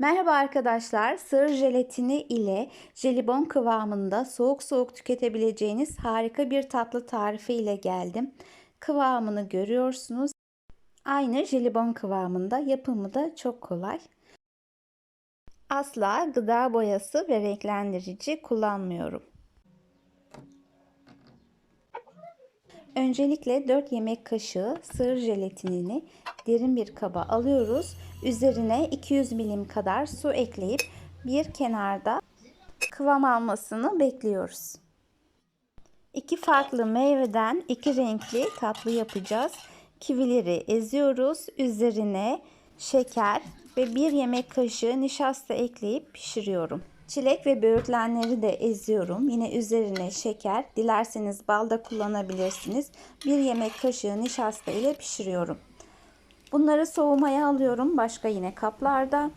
Merhaba arkadaşlar. Sığır jelatini ile jelibon kıvamında soğuk soğuk tüketebileceğiniz harika bir tatlı tarifi ile geldim. Kıvamını görüyorsunuz. Aynı jelibon kıvamında yapımı da çok kolay. Asla gıda boyası ve renklendirici kullanmıyorum. Öncelikle 4 yemek kaşığı sığır jelatinini derin bir kaba alıyoruz. Üzerine 200 milim kadar su ekleyip bir kenarda kıvam almasını bekliyoruz. İki farklı meyveden iki renkli tatlı yapacağız. Kivileri eziyoruz. Üzerine şeker ve bir yemek kaşığı nişasta ekleyip pişiriyorum. Çilek ve böğürtlenleri de eziyorum. Yine üzerine şeker, dilerseniz bal da kullanabilirsiniz. Bir yemek kaşığı nişasta ile pişiriyorum. Bunları soğumaya alıyorum başka yine kaplarda.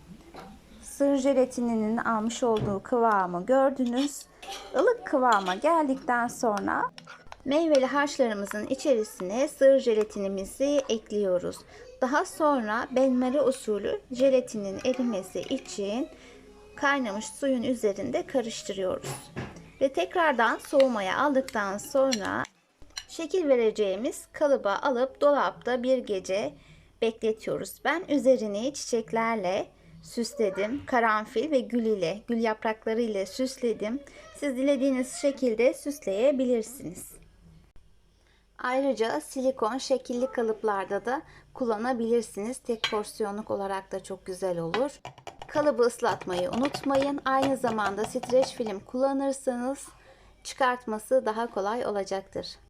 Sır jelatininin almış olduğu kıvamı gördünüz. Ilık kıvama geldikten sonra meyveli harçlarımızın içerisine sır jelatinimizi ekliyoruz. Daha sonra benmari usulü jelatinin erimesi için kaynamış suyun üzerinde karıştırıyoruz. Ve tekrardan soğumaya aldıktan sonra şekil vereceğimiz kalıba alıp dolapta bir gece bekletiyoruz. Ben üzerini çiçeklerle süsledim. Karanfil ve gül ile, gül yaprakları ile süsledim. Siz dilediğiniz şekilde süsleyebilirsiniz. Ayrıca silikon şekilli kalıplarda da kullanabilirsiniz. Tek porsiyonluk olarak da çok güzel olur. Kalıbı ıslatmayı unutmayın. Aynı zamanda streç film kullanırsanız çıkartması daha kolay olacaktır.